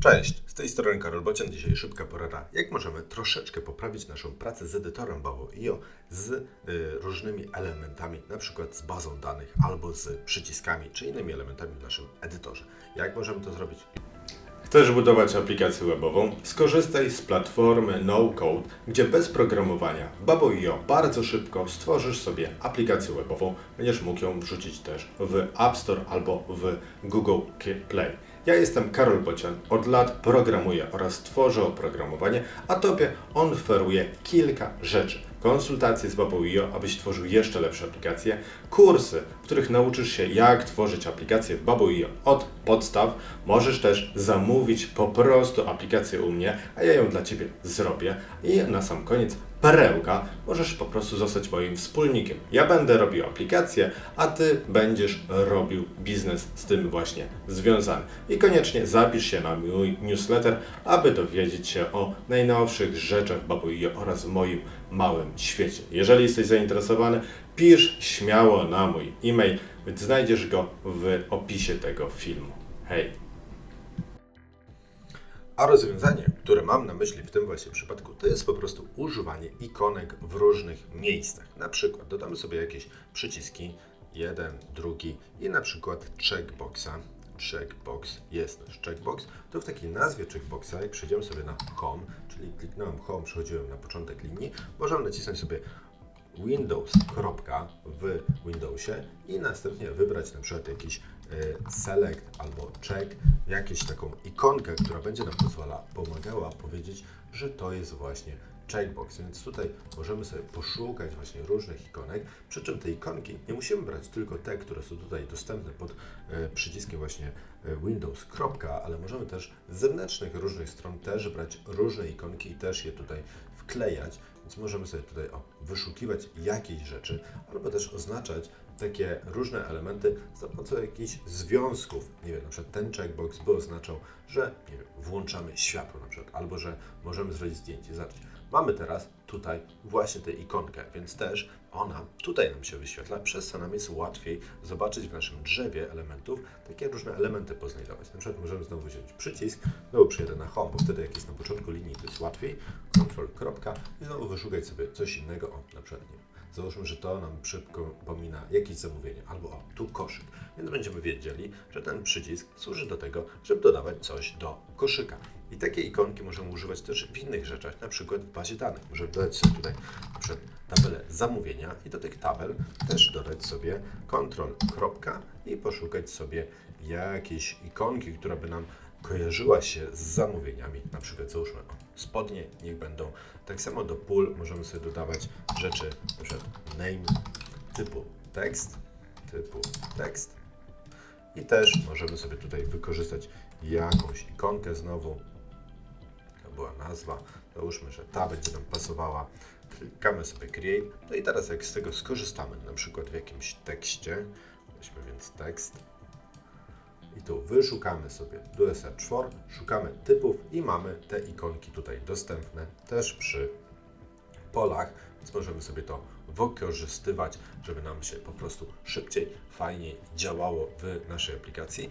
Cześć, z tej strony Karol Bocian. Dzisiaj szybka porada, jak możemy troszeczkę poprawić naszą pracę z edytorem Babo.io z y, różnymi elementami, na przykład z bazą danych albo z przyciskami czy innymi elementami w naszym edytorze. Jak możemy to zrobić? Chcesz budować aplikację webową? Skorzystaj z platformy No Code, gdzie bez programowania w Babo.io bardzo szybko stworzysz sobie aplikację webową. Będziesz mógł ją wrzucić też w App Store albo w Google Play. Ja jestem Karol Bocian, od lat programuję oraz tworzę oprogramowanie, a Tobie on oferuje kilka rzeczy. Konsultacje z Babo.io, abyś tworzył jeszcze lepsze aplikacje, kursy, których nauczysz się jak tworzyć aplikacje w Babo.io od podstaw. Możesz też zamówić po prostu aplikację u mnie, a ja ją dla Ciebie zrobię. I na sam koniec perełka, możesz po prostu zostać moim wspólnikiem. Ja będę robił aplikacje, a Ty będziesz robił biznes z tym właśnie związany. I koniecznie zapisz się na mój newsletter, aby dowiedzieć się o najnowszych rzeczach Babo.io oraz moim małym świecie. Jeżeli jesteś zainteresowany, pisz śmiało na mój e-mail, znajdziesz go w opisie tego filmu. Hej! A rozwiązanie, które mam na myśli w tym właśnie przypadku, to jest po prostu używanie ikonek w różnych miejscach. Na przykład dodamy sobie jakieś przyciski, jeden, drugi i na przykład checkboxa. Checkbox jest checkbox. To w takiej nazwie checkboxa, jak przejdziemy sobie na home, czyli kliknąłem home, przechodziłem na początek linii, możemy nacisnąć sobie Windows kropka w Windowsie i następnie wybrać na przykład jakiś e, select albo check, jakąś taką ikonkę, która będzie nam pozwala, pomagała powiedzieć, że to jest właśnie checkbox. Więc tutaj możemy sobie poszukać właśnie różnych ikonek, przy czym te ikonki nie musimy brać tylko te, które są tutaj dostępne pod e, przyciskiem właśnie e, Windows kropka, ale możemy też z zewnętrznych różnych stron też brać różne ikonki i też je tutaj wklejać, więc możemy sobie tutaj o, wyszukiwać jakieś rzeczy, albo też oznaczać takie różne elementy za pomocą jakichś związków. Nie wiem, na przykład ten checkbox by oznaczał, że wiem, włączamy światło na przykład, albo że możemy zrobić zdjęcie. Zobaczcie, mamy teraz tutaj właśnie tę ikonkę, więc też ona tutaj nam się wyświetla, przez co nam jest łatwiej zobaczyć w naszym drzewie elementów takie różne elementy poznajdować. Na przykład możemy znowu wziąć przycisk, znowu przyjedę na home, bo wtedy jak jest na początku linii, to jest łatwiej, control kropka i znowu wyszukać sobie coś innego, o na przykład nie Załóżmy, że to nam przypomina jakieś zamówienie, albo o, tu koszyk. Więc będziemy wiedzieli, że ten przycisk służy do tego, żeby dodawać coś do koszyka. I takie ikonki możemy używać też w innych rzeczach, na przykład w bazie danych. Możemy dodać sobie tutaj na przykład tabelę zamówienia i do tych tabel też dodać sobie kontrol kropka i poszukać sobie jakieś ikonki, która by nam kojarzyła się z zamówieniami, na przykład załóżmy spodnie, niech będą. Tak samo do pól możemy sobie dodawać rzeczy, na przykład name typu tekst, typu tekst i też możemy sobie tutaj wykorzystać jakąś ikonkę znowu, była nazwa, załóżmy, że ta będzie nam pasowała, klikamy sobie create, no i teraz jak z tego skorzystamy, na przykład w jakimś tekście, weźmy więc tekst, i tu wyszukamy sobie do Search szukamy typów i mamy te ikonki tutaj dostępne też przy polach, więc możemy sobie to wykorzystywać, żeby nam się po prostu szybciej, fajniej działało w naszej aplikacji.